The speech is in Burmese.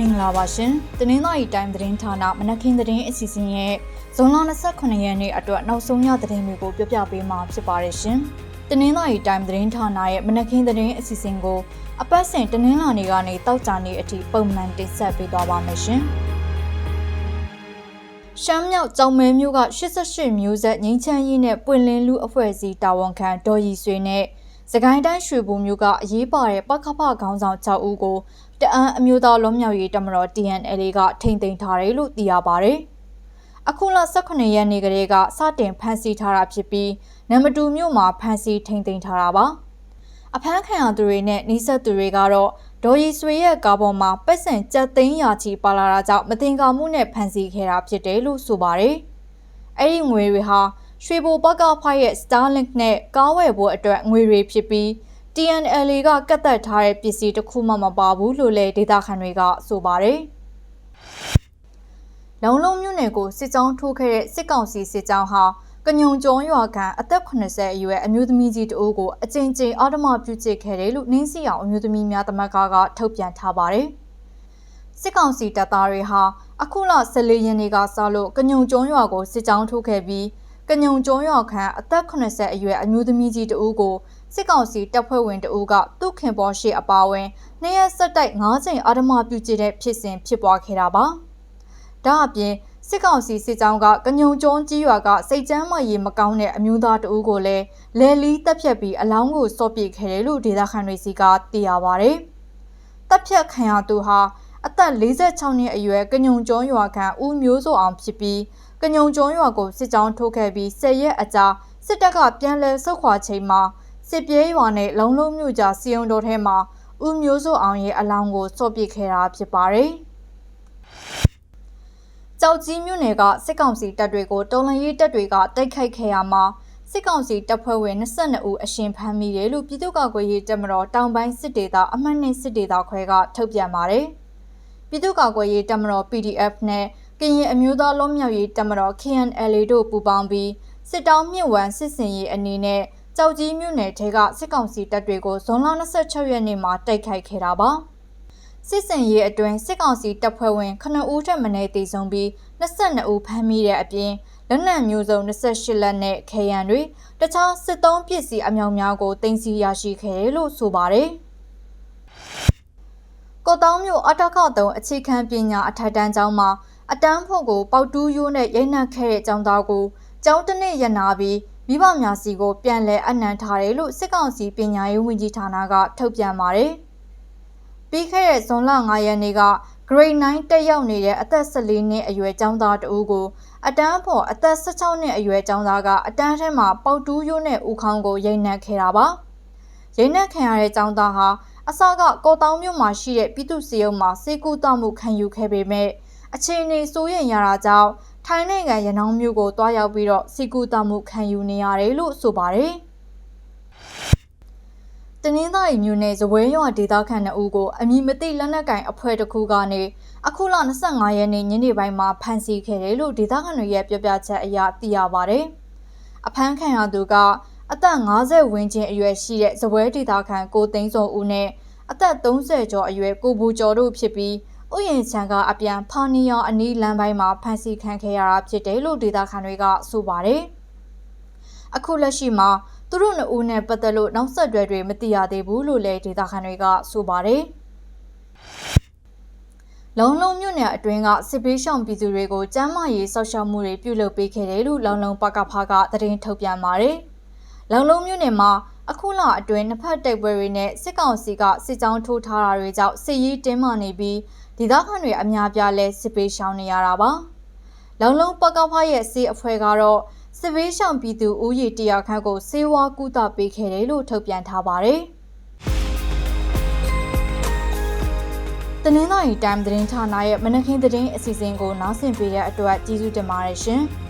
မင်္ဂလာပါရှင်။တနင်္လာရီတိုင်းသတင်းဌာနမနက်ခင်းသတင်းအစီအစဉ်ရဲ့ဇွန်လ28ရက်နေ့အတွက်နောက်ဆုံးရသတင်းတွေကိုပြပြပေးမှာဖြစ်ပါတယ်ရှင်။တနင်္လာရီတိုင်းသတင်းဌာနရဲ့မနက်ခင်းသတင်းအစီအစဉ်ကိုအပတ်စဉ်တနင်္လာနေ့ကနေတောက်ကြနေ့အထိပုံမှန်တင်ဆက်ပေးသွားပါမယ်ရှင်။ရှမ်းမြောက်ကြောင်မဲမျိုးက88မျိုးဆက်ငင်းချမ်းရေးနဲ့ပွင့်လင်းလူအဖွဲ့အစည်းတာဝန်ခံဒေါ်ရီဆွေနဲ့ စကိုင်းတိုင်းရွှေဘုံမျိုးကအရေးပါတဲ့ပကဖခေါင်းဆောင်6ဦးကိုတအန်းအမျိုးသားလုံးမြောက်ရေးတမတော် TNL ကထိမ့်သိမ်းထားတယ်လို့သိရပါဗျ။အခုလ18ရက်နေ့ကလေးကစတင်ဖမ်းဆီးထားတာဖြစ်ပြီးနံပါတ်2မြို့မှာဖမ်းဆီးထိမ့်သိမ်းထားတာပါ။အဖမ်းခံရသူတွေနဲ့နှိဆက်သူတွေကတော့ဒေါ်ရီဆွေရဲ့ကားပေါ်မှာပတ်စံကြက်သိန်းရာချီပါလာတာကြောင့်မတင်ကာမှုနဲ့ဖမ်းဆီးခဲ့တာဖြစ်တယ်လို့ဆိုပါတယ်။အဲ့ဒီငွေတွေဟာ ရွှေဘိုဘက်ကဖိုက်ရဲ့ Starlink နဲ့ကားဝယ်ဖို့အတွက်ငွေတွေဖြစ်ပြီး TNL ကကတ်သက်ထားတဲ့ပစ္စည်းတစ်ခုမှမပါဘူးလို့လည်းဒေတာခန်တွေကဆိုပါတယ်။လုံလုံမြို့နယ်ကိုစစ်ကြောင်းထိုးခဲ့တဲ့စစ်ကောင်စီစစ်ကြောင်းဟာကညုံကျော်ရွာကအသက်80အရွယ်အမျိုးသမီးကြီးတဦးကိုအကြိမ်ကြိမ်အာဓမပြုချစ်ခဲ့တယ်လို့နင်းစီအောင်အမျိုးသမီးများတမက်ကကထုတ်ပြန်ထားပါတယ်။စစ်ကောင်စီတပ်သားတွေဟာအခုလ14ရက်နေ့ကစလို့ကညုံကျော်ရွာကိုစစ်ကြောင်းထိုးခဲ့ပြီး ကညုံကျော်ရွာခန့်အသက်80အရွယ်အမျိုးသမီးကြီးတဦးကိုစစ်ကောင်စီတပ်ဖွဲ့ဝင်တဦးကသူ့ခင်ပေါ်ရှိအပါဝင်နှစ်ရက်ဆက်တိုက်၅ချိန်အာဓမပြုကျတဲ့ဖြစ်စဉ်ဖြစ်ပွားခဲ့တာပါ။ဒါအပြင်စစ်ကောင်စီစစ်ကြောင်းကကညုံကျွန်းကြီးရွာကစိတ်ကျမ်းမရေမကောင်းတဲ့အမျိုးသားတဦးကိုလည်းလဲလီတက်ဖြတ်ပြီးအလောင်းကိုစော့ပစ်ခဲ့တယ်လို့ဒေသခံတွေစီကသိရပါဗျ။တက်ဖြတ်ခံရသူဟာအသက်46နှစ်အရွယ်ကညုံကျွန်းရွာခံဦးမျိုးစိုးအောင်ဖြစ်ပြီး ကညုံကျွန်းရွာကိုစစ်ကြောင်းထိုးခဲ့ပြီး၁၀ရက်အကြာစစ်တပ်ကပြန်လည်ဆုတ်ခွာချိန်မှာစစ်ပြေးရွာနဲ့လုံလုံးမြို့ကြားစီယုံတော်ထဲမှာဦးမျိုးစိုးအောင်ရဲ့အလောင်းကိုစော့ပစ်ခဲ့တာဖြစ်ပါတယ်။ကြောက်ကြီးမြို့နယ်ကစစ်ကောင်စီတပ်တွေကိုတော်လှန်ရေးတပ်တွေကတိုက်ခိုက်ခဲ့ရမှာစစ်ကောင်စီတပ်ဖွဲ့ဝင်22ဦးအရှင်ဖမ်းမိတယ်လို့ပြည်သူ့ကာကွယ်ရေးတပ်မတော်တောင်ပိုင်းစစ်ဒေသအမှတ်2စစ်ဒေသခွဲကထုတ်ပြန်ပါတယ်။ပြည်သူ့ကာကွယ်ရေးတပ်မတော် PDF နဲ့ ကရင်အမျိုးသားလုံးမြောက်ရေးတပ်မတော် KNLA တို့ပူးပေါင်းပြီးစစ်တောင်းမြစ်ဝမ်းစစ်စင်ရေးအနေနဲ့ကြောက်ကြီးမြို့နယ်ထဲကစစ်ကောင်စီတပ်တွေကိုဇွန်လ26ရက်နေ့မှာတိုက်ခိုက်ခဲ့တာပါစစ်စင်ရေးအတွင်းစစ်ကောင်စီတပ်ဖွဲ့ဝင်9ဦးထက်မနည်းတေဆုံးပြီး22ဦးဖမ်းမိတဲ့အပြင်လက်နက်မျိုးစုံ28လက်နဲ့ခဲယံတွေတခြားစစ်သုံးပစ္စည်းအမြောက်များကိုတင်စီရရှိခဲ့တယ်လို့ဆိုပါတယ်ကော့တောင်းမြို့အထက်ခေါတုံအခြေခံပညာအထက်တန်းကျောင်းမှာ အတန်းဖို့ကိုပေါတူးရိုးနဲ့ရိုက်နှက်ခဲ့တဲ့ကျောင်းသားကိုကျောင်းတစ်နှစ်ရနာပြီးမိဘများစီကိုပြန်လည်အနှံထားတယ်လို့စစ်ကောင်စီပညာရေးဝန်ကြီးဌာနကထုတ်ပြန်ပါတယ်။ပြီးခဲ့တဲ့ဇွန်လ9ရက်နေ့က grade 9တက်ရောက်နေတဲ့အသက်14နှစ်အရွယ်ကျောင်းသားတဦးကိုအတန်းဖို့အသက်16နှစ်အရွယ်ကျောင်းသားကအတန်းထဲမှာပေါတူးရိုးနဲ့ဦးခေါင်းကိုရိတ်နှက်ခဲ့တာပါ။ရိတ်နှက်ခံရတဲ့ကျောင်းသားဟာအစကကော်တောင်းမြို့မှာရှိတဲ့ပြည်သူ့စီယုံမှာစေကူတောမှုခံယူခဲ့ပေမဲ့ အခြေအနေစိုးရိမ်ရတာကြောင့်ထိုင်းနိုင်ငံရနောင်းမြို့ကိုတွားရောက်ပြီးတော့စီကူတာမှုခံယူနေရတယ်လို့ဆိုပါတယ်။တနင်္သာရီမြို့နယ်ဇပွဲရွာဒေသခံ2ဦးကိုအမည်မသိလက်နက်ကင်အဖွဲ့တစ်ခုကနေအခုလ25ရက်နေ့ညနေပိုင်းမှာဖမ်းဆီးခဲ့တယ်လို့ဒေသခံတွေရဲ့ပြောပြချက်အရသိရပါတယ်။အဖမ်းခံရသူကအသက်50ဝန်းကျင်အရွယ်ရှိတဲ့ဇပွဲဒေသခံကိုသိန်းစောဦးနဲ့အသက်30ကျော်အရွယ်ကိုဘူကျော်တို့ဖြစ်ပြီး ဥယျာဉ်ချံကအပြန်ဖာနီယောင်အနီးလမ်းပိုင်းမှာဖမ်းဆီးခံခဲ့ရတာဖြစ်တယ်လို့ဒေသခံတွေကဆိုပါတယ်။အခုလက်ရှိမှာသူတို့နှစ်ဦးနဲ့ပတ်သက်လို့နောက်ဆက်တွဲတွေမသိရသေးဘူးလို့လည်းဒေသခံတွေကဆိုပါတယ်။လုံလုံမြို့နယ်အတွင်းကစစ်ပေးရှောင်ပြည်သူတွေကိုကျန်းမာရေးစောင့်ရှောက်မှုတွေပြုလုပ်ပေးခဲ့တယ်လို့လုံလုံပကဖကသတင်းထုတ်ပြန်ပါတယ်။လုံလုံမြို့နယ်မှာအခုလအတွင်းနှစ်ဖက်တိုက်ပွဲတွေနဲ့စစ်ကောင်စီကစစ်ကြောင်းထိုးထားတာတွေကြောင့်စစ်ရေးတင်းမာနေပြီး ဒေသခံတွေအများပြားလဲစစ်ပေးရှောင်နေရတာပါ။လုံလုံပကဖရဲ့စီအဖွဲ့ကတော့စစ်ပေးရှောင်ပြည်သူဦးရေတရာခန့်ကိုစေဝါကူတာပေးခဲ့တယ်လို့ထုတ်ပြန်ထားပါတယ်။တနင်္လာရီတိုင်းသတင်းဌာနရဲ့မနက်ခင်းသတင်းအစီအစဉ်ကိုနားဆင်ပေးတဲ့အတွက်ကျေးဇူးတင်ပါတယ်ရှင်။